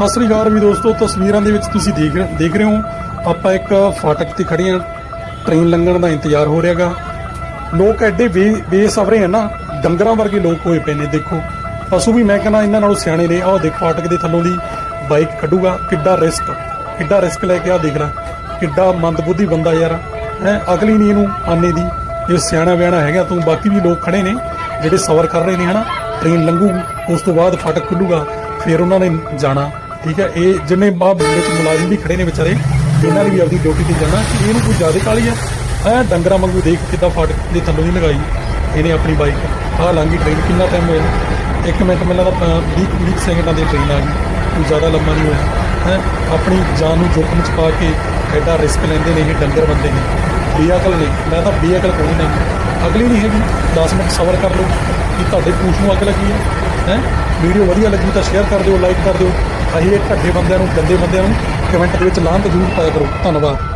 ਸਤਿ ਸ੍ਰੀ ਅਕਾਲ ਵੀ ਦੋਸਤੋ, ਤਸਵੀਰਾਂ ਦੇ ਵਿੱਚ ਤੁਸੀਂ ਦੇਖ ਦੇਖ ਰਹੇ ਹੋ, ਆਪਾਂ ਇੱਕ ਫਾਟਕ ਤੇ ਖੜੇ ਹਾਂ। ਟ੍ਰੇਨ ਲੰਘਣ ਦਾ ਇੰਤਜ਼ਾਰ ਹੋ ਰਿਹਾਗਾ। ਲੋਕ ਐਡੇ ਬੇ- ਬੇਸਬਰੇ ਆ ਨਾ, ਡੰਗਰਾਂ ਵਰਗੇ ਲੋਕ ਹੋਏ ਪਏ ਨੇ, ਦੇਖੋ। ਪਸ਼ੂ ਵੀ ਮੈਂ ਕਹਿੰਦਾ ਇਹਨਾਂ ਨਾਲੋਂ ਸਿਆਣੇ ਨੇ। ਆਹ ਦੇਖ ਫਾਟਕ ਦੇ ਥੱਲੋਂ ਦੀ ਬਾਈਕ ਕੱਢੂਗਾ। ਕਿੱਡਾ ਰਿਸਕ ਕਿੱਡਾ ਰਿਸਕ ਲੈ ਕੇ ਆ ਦੇਖ ਲੈ। ਕਿੱਡਾ ਮੰਦਬੁੱਧੀ ਬੰਦਾ ਯਾਰ। ਹੈ, ਅਗਲੀ ਨਹੀਂ ਇਹਨੂੰ ਆਨੇ ਦੀ। ਇਹ ਸਿਆਣਾ ਬਿਆਣਾ ਹੈਗਾ, ਤੂੰ ਬਾਕੀ ਵੀ ਲੋਕ ਖੜੇ ਨੇ, ਜਿਹੜੇ ਸਬਰ ਕਰ ਰਹੇ ਨੇ, ਹਨਾ। ਟ੍ਰੇਨ ਲੰਘੂ, ਉਸ ਤੋਂ ਬਾਅਦ ਫਾਟਕ ਖੁੱਲੂਗਾ, ਫਿਰ ਉਹਨਾਂ ਨੇ ਜਾਣਾ। ਠੀਕ ਹੈ, ਇਹ ਜਿੰਨੇ ਬਾਹ ਵਿੱਚ ਮੁਲਾਜ਼ਮ ਵੀ ਖੜੇ ਨੇ ਵਿਚਾਰੇ, ਇਹਨਾਂ ਨੇ ਵੀ ਆਪਣੀ ਡਿਊਟੀ ਤੇ ਜਾਣਾ, ਕਿ ਇਹਨੂੰ ਕੋਈ ਜ਼ਿਆਦਾ ਕਾਲੀ ਆ? ਐ ਡੰਗਰਾਂ ਵਾਂਗੂ ਦੇਖ ਕਿੱਦਾਂ ਫਾਟਕ ਦੇ ਥੱਲੋਂ ਨਹੀਂ ਲਗਾਈ, ਇਹਨੇ ਆਪਣੀ ਬਾਈਕ ਆਹ ਲਾਂਗੀ ਟ੍ਰੇਨ ਕਿੰਨਾ ਟਾਈਮ ਹੋਇਆ? ਇੱਕ ਮਿੰਟ ਮੈਨੂੰ ਲੱਗਦਾ 20 20 ਸੈਕਿੰਡਾਂ ਦੀ ਟ੍ਰੇਨ ਆ ਗਈ, ਕੋਈ ਜ਼ਿਆਦਾ ਲੰਮਾ ਨਹੀਂ ਹੋਇਆ। ਹੈ, ਆਪਣੀ ਜਾਨ ਨੂੰ ਜੋਖਮ ਚ ਪਾ ਕੇ ਐਡਾ ਰਿਸਕ ਲੈਂਦੇ ਨੇ ਇਹ ਡੰਗਰ ਬੰਦੇ ਨੇ। ਬੇਅਕਲ ਨੇ, ਮੈਂ ਤਾਂ ਬੇਅਕਲ ਕੋਈ ਨਹੀਂ। ਅਗਲੀ ਨਹੀਂ ਹੈਗੀ 10 ਮਿੰਟ ਸਬਰ ਕਰ ਲਓ, ਕਿ ਤੁਹਾਡੇ ਪੂਛ ਨੂੰ ਅੱਗ ਲੱਗੀ ਹੈ। ਹੈ ਵੀਡੀਓ ਵਧੀਆ ਲੱਗੀ ਤਾਂ ਸ਼ੇਅਰ ਕਰ ਦਿਓ ਲਾਈਕ ਕਰ ਦਿਓ। ਅਸੀਂ ਇਹ ਘੱਟੇ ਬੰਦਿਆਂ ਨੂੰ, ਗੰਦੇ ਬੰਦਿਆਂ ਨੂੰ ਕਮੈਂਟ ਦੇ ਵਿੱਚ ਲਾਹਨਤ ਜ਼ਰੂਰ ਪਾਇਆ ਕਰੋ। ਧੰਨਵਾਦ।